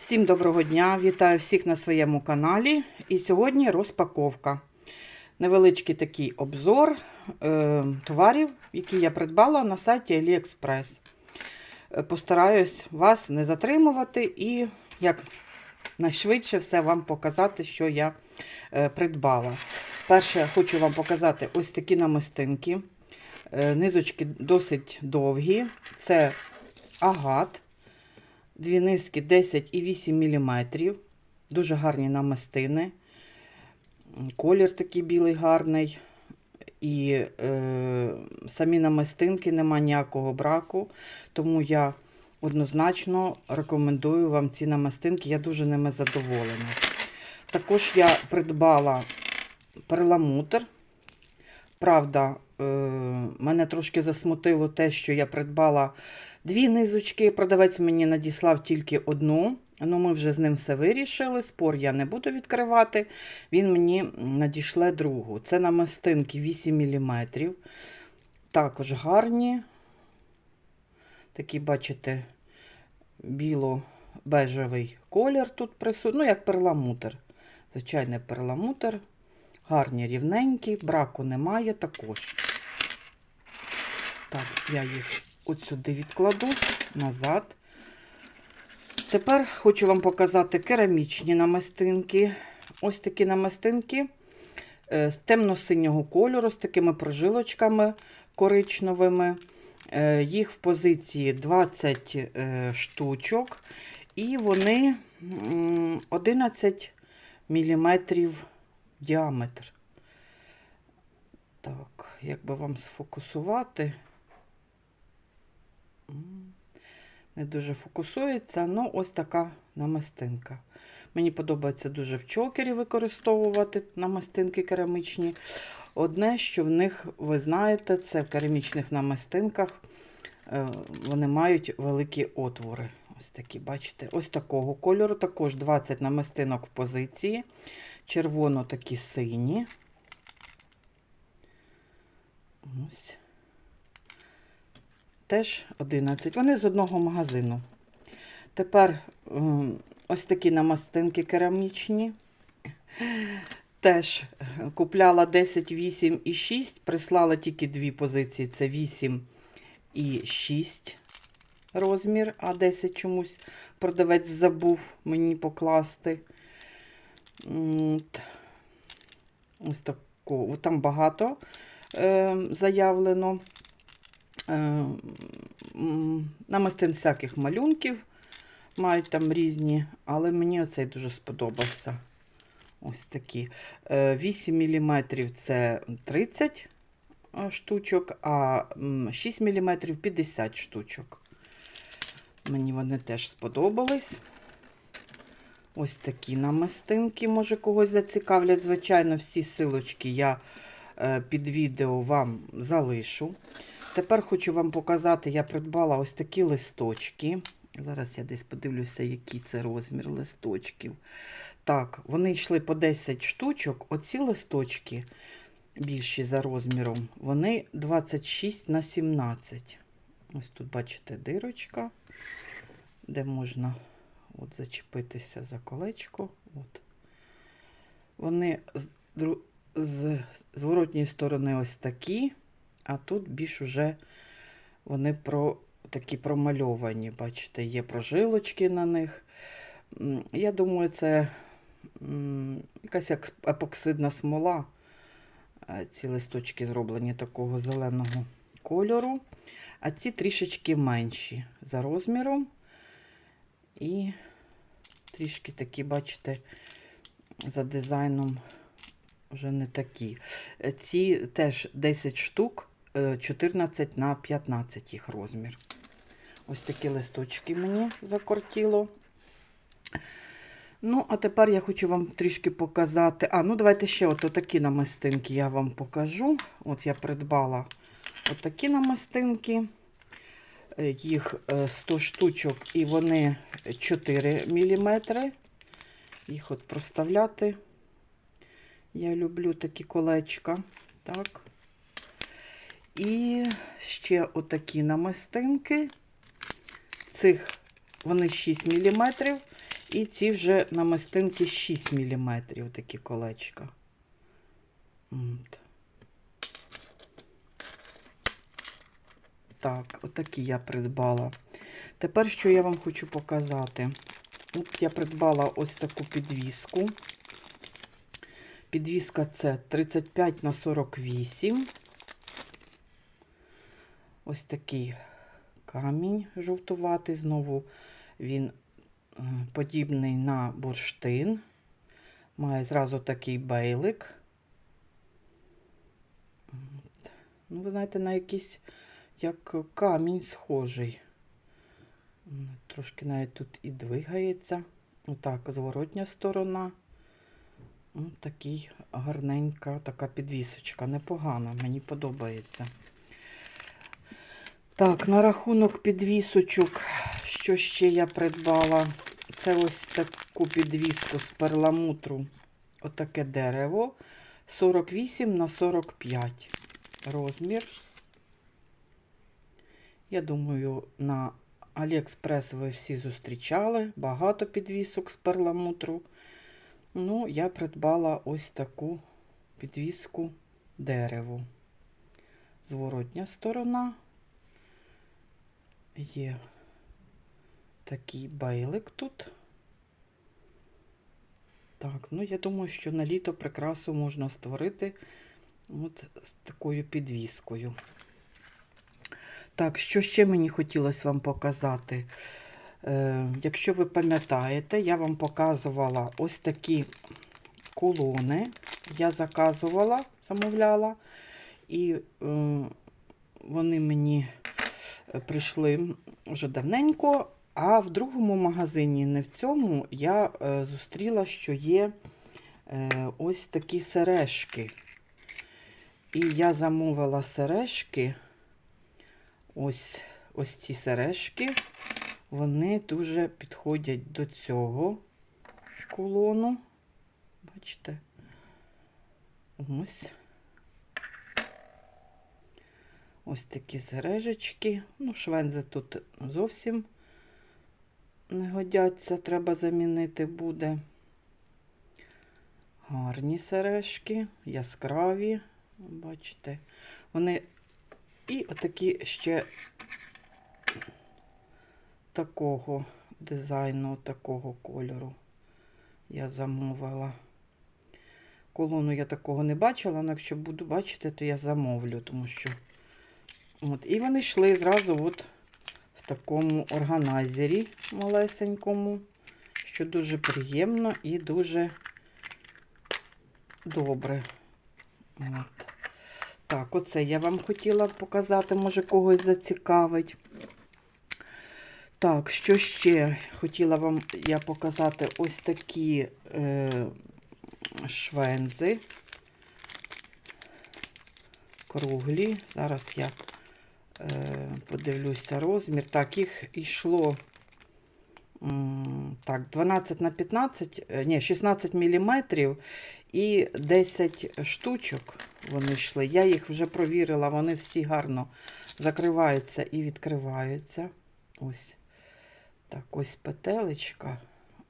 Всім доброго дня! Вітаю всіх на своєму каналі. І сьогодні розпаковка. Невеличкий такий обзор е, товарів, які я придбала на сайті AliExpress. Е, Постараюсь вас не затримувати і як найшвидше все вам показати, що я е, придбала. Перше, хочу вам показати ось такі намистинки. Е, низочки досить довгі. Це агат. Дві низки 10,8 мм. Дуже гарні намистини. Колір такий білий гарний. І е, самі намистинки нема ніякого браку. Тому я однозначно рекомендую вам ці намистинки. Я дуже ними задоволена. Також я придбала перламутр. Правда, мене трошки засмутило те, що я придбала Дві низочки. Продавець мені надіслав тільки одну. Ну, ми вже з ним все вирішили. Спор я не буду відкривати. Він мені надішле другу. Це намистинки 8 мм. Також гарні. Такі, бачите, біло-бежевий колір тут присутній. Ну, як перламутр. Звичайний перламутр. Гарні, рівненькі, браку немає також. Так, я їх от сюди відкладу назад. Тепер хочу вам показати керамічні намистинки. Ось такі намистинки з темно-синього кольору, з такими прожилочками коричневими. Е, Їх в позиції 20 е, штучок, і вони 11 мм діаметр. Так, як би вам сфокусувати? Не дуже фокусується, ну ось така намистинка. Мені подобається дуже в чокері використовувати намистинки керамічні. Одне, що в них, ви знаєте, це в керамічних намистинках е, вони мають великі отвори. Ось такі, бачите, ось такого кольору. Також 20 намистинок в позиції. Червоно такі сині. Ось теж 11. Вони з одного магазину. Тепер ось такі намастинки керамічні. Теж купляла 10, 8 і 6. Прислала тільки дві позиції: це 8 і 6 розмір, а 10 чомусь продавець забув мені покласти. Ось таку. Там багато е, заявлено. Е, намистин всяких малюнків. Мають там різні, але мені оцей дуже сподобався. Ось такі. 8 мм це 30 штучок, а 6 мм 50 штучок. Мені вони теж сподобались. Ось такі намистинки, може, когось зацікавлять. Звичайно, всі силочки я е, під відео вам залишу. Тепер хочу вам показати, я придбала ось такі листочки. Зараз я десь подивлюся, який це розмір листочків. Так, вони йшли по 10 штучок. Оці листочки, більші за розміром, вони 26 на 17. Ось тут, бачите, дирочка, де можна от зачепитися за колечко. От. Вони з, з зворотньої сторони ось такі. А тут більш уже вони про такі промальовані, бачите, є прожилочки на них. Я думаю, це якась епоксидна смола. Ці листочки зроблені такого зеленого кольору, а ці трішечки менші за розміром. І трішки такі, бачите, за дизайном вже не такі. Ці теж 10 штук. 14 на 15 їх розмір. Ось такі листочки мені закортіло. Ну, а тепер я хочу вам трішки показати. А, ну давайте ще от такі намистинки я вам покажу. От я придбала отакі намистинки. Їх 100 штучок, і вони 4 мм. Їх от проставляти. Я люблю такі колечка. Так. І ще отакі намистинки. Цих вони 6 мм. І ці вже намистинки 6 мм, такі колечка. От. Так, отакі я придбала. Тепер що я вам хочу показати. От я придбала ось таку підвіску. Підвіска це 35 на 48. Ось такий камінь жовтуватий. Знову він подібний на бурштин. Має зразу такий бейлик. Ну, ви знаєте, на якийсь як камінь схожий. Трошки навіть тут і двигається. Отак, зворотня сторона. Ось такий гарненька така підвісочка. Непогана, мені подобається. Так, на рахунок підвісочок, що ще я придбала? Це ось таку підвіску з перламутру. Отаке дерево. 48 на 45 розмір. Я думаю, на Аліекспрес ви всі зустрічали. Багато підвісок з перламутру. Ну, я придбала ось таку підвіску дерево. Зворотня сторона. Є такий байлик тут. Так, ну я думаю, що на літо прикрасу можна створити от з такою підвіскою. Так, що ще мені хотілося вам показати? Е, якщо ви пам'ятаєте, я вам показувала ось такі колони. Я заказувала, замовляла, і е, вони мені прийшли вже давненько. А в другому магазині, не в цьому, я е, зустріла, що є е, ось такі сережки. І я замовила сережки. Ось, ось ці сережки. Вони дуже підходять до цього кулону. Бачите? Ось. Ось такі сережечки. Ну, швензи тут зовсім не годяться, треба замінити буде. Гарні сережки, яскраві, бачите, вони і отакі ще такого дизайну, такого кольору я замовила. Колону я такого не бачила, але якщо буду бачити, то я замовлю, тому що. От, і вони йшли зразу от в такому органайзері малесенькому, що дуже приємно і дуже добре. От. Так, оце я вам хотіла показати, може когось зацікавить. Так, що ще хотіла вам я показати ось такі е, швензи. Круглі. Зараз я подивлюся розмір. Так, їх йшло так, 12 на 15, е, ні, 16 мм і 10 штучок вони йшли. Я їх вже провірила, вони всі гарно закриваються і відкриваються. Ось так, ось петелечка.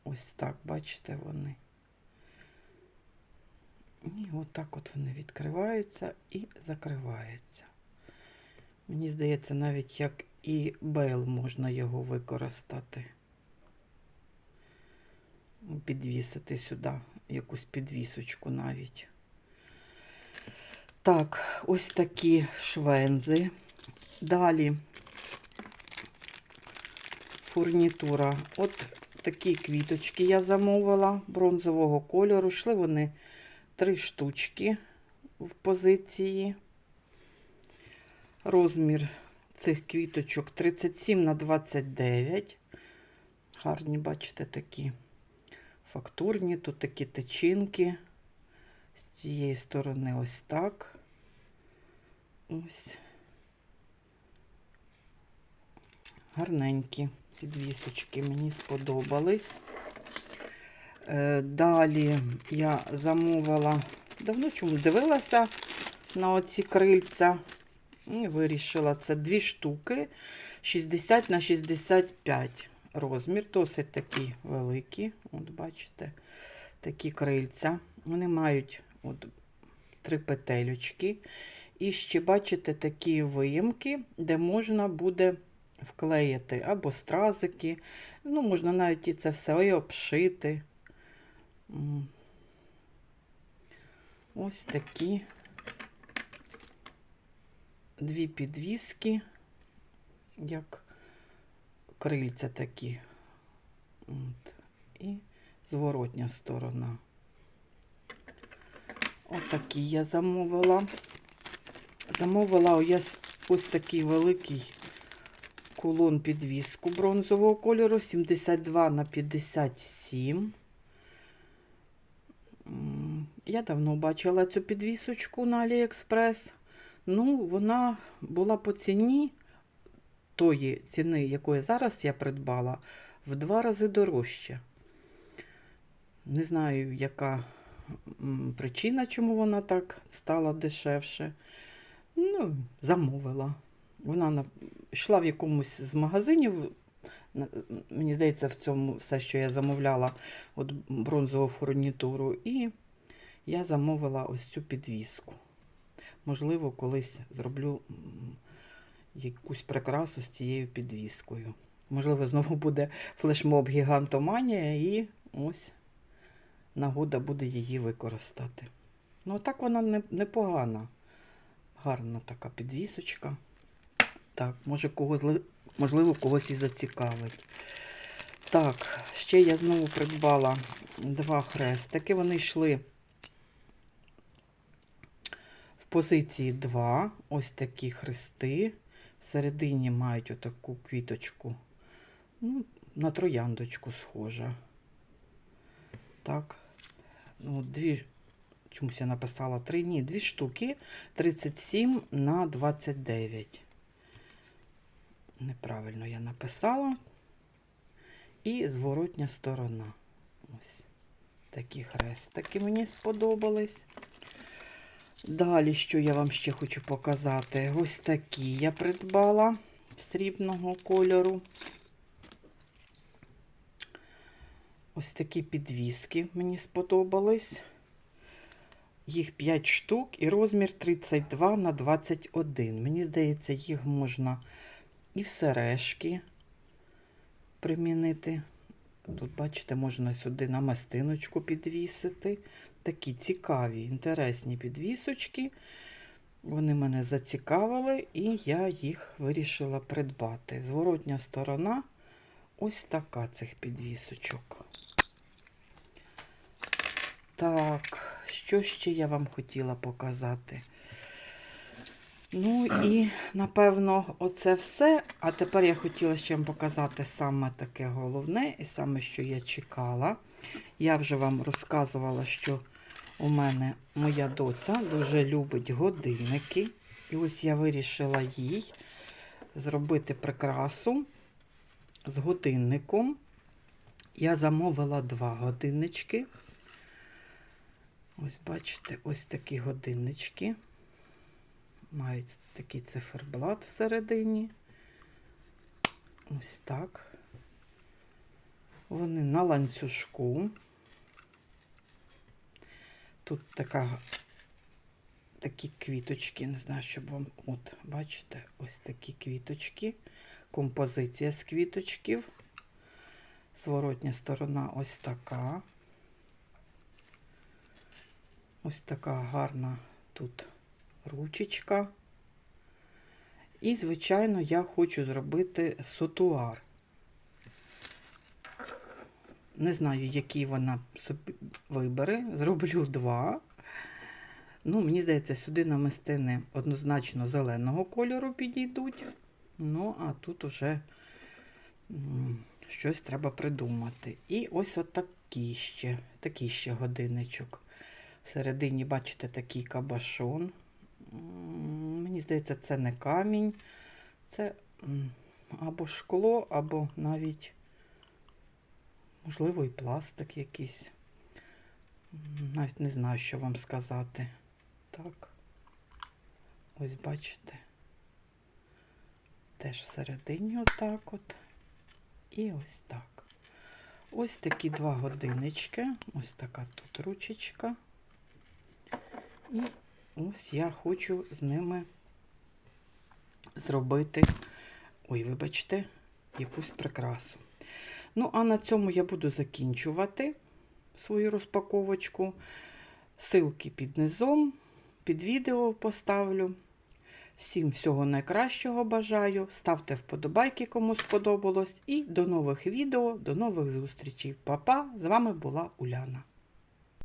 Ось так, бачите, вони. І отак от вони відкриваються і закриваються. Мені здається, навіть як і бейл можна його використати. Підвісити сюди якусь підвісочку навіть. Так, ось такі швензи. Далі фурнітура. От такі квіточки я замовила бронзового кольору. Йшли вони три штучки в позиції. Розмір цих квіточок 37 на 29. Гарні, бачите, такі фактурні, тут такі течінки. З цієї сторони ось так. Ось. Гарненькі підвісочки мені сподобались. Е, Далі я замовила, давно чому дивилася на оці крильця. І вирішила це дві штуки 60 на 65. розмір, досить такі великі. От бачите, такі крильця. Вони мають от, три петелючки. І ще бачите такі виємки, де можна буде вклеїти або стразики. Ну, можна навіть і це все і обшити. Ось такі дві підвіски, як крильця такі. От. І зворотня сторона. Отакі я замовила. Замовила ось, ось такий великий кулон підвіску бронзового кольору 72 на 57. Я давно бачила цю підвісочку на Аліекспрес. Ну, вона була по ціні тої ціни, якої зараз я придбала, в два рази дорожче. Не знаю, яка причина, чому вона так стала дешевше. Ну, замовила. Вона на- йшла в якомусь з магазинів. Мені здається, в цьому все, що я замовляла, от бронзову фурнітуру. І я замовила ось цю підвіску. Можливо, колись зроблю якусь прикрасу з цією підвіскою. Можливо, знову буде флешмоб гігантоманія і ось нагода буде її використати. Ну, так вона не, непогана. Гарна така підвісочка. Так, може когось, можливо, когось і зацікавить. Так, ще я знову придбала два хрестики. Вони йшли в позиції 2. Ось такі хрести. Всередині мають отаку квіточку. Ну, на трояндочку схожа. Так. Ну, дві, чомусь я написала три, ні, дві штуки. 37 на 29. Неправильно я написала. І зворотня сторона. Ось такі хрестики мені сподобались. Далі, що я вам ще хочу показати? Ось такі я придбала срібного кольору. Ось такі підвіски мені сподобались. Їх 5 штук і розмір 32 на 21. Мені здається, їх можна і в сережки примінити. Тут, бачите, можна сюди намистиночку підвісити. Такі цікаві, інтересні підвісочки. Вони мене зацікавили, і я їх вирішила придбати. Зворотня сторона ось така цих підвісочок. Так, що ще я вам хотіла показати? Ну і, напевно, оце все. А тепер я хотіла ще вам показати саме таке головне, і саме, що я чекала. Я вже вам розказувала, що у мене моя доця дуже любить годинники. І ось я вирішила їй зробити прикрасу з годинником. Я замовила два годиннички. Ось, бачите, ось такі годиннички. Мають такий циферблат всередині. Ось так. Вони на ланцюжку. Тут така, такі квіточки, не знаю, щоб вам. От, бачите, ось такі квіточки. Композиція з квіточків. Зворотня сторона ось така. Ось така гарна тут ручечка. І, звичайно, я хочу зробити сотуар. Не знаю, який вона собі вибере. Зроблю два. Ну, мені здається, сюди намистини однозначно зеленого кольору підійдуть. Ну, а тут уже щось треба придумати. І ось отакий ще, такий ще годинничок. Всередині, бачите, такий кабашон. Мені здається, це не камінь. Це або шкло, або навіть, можливо, і пластик якийсь. Навіть не знаю, що вам сказати. Так. Ось бачите. Теж всередині отак от. І ось так. Ось такі два годиннички. Ось така тут ручечка. І ось я хочу з ними зробити, ой, вибачте, якусь прикрасу. Ну, а на цьому я буду закінчувати свою розпаковочку. Силки під низом, під відео поставлю. Всім всього найкращого бажаю. Ставте вподобайки, кому сподобалось. І до нових відео, до нових зустрічей. Па-па! З вами була Уляна.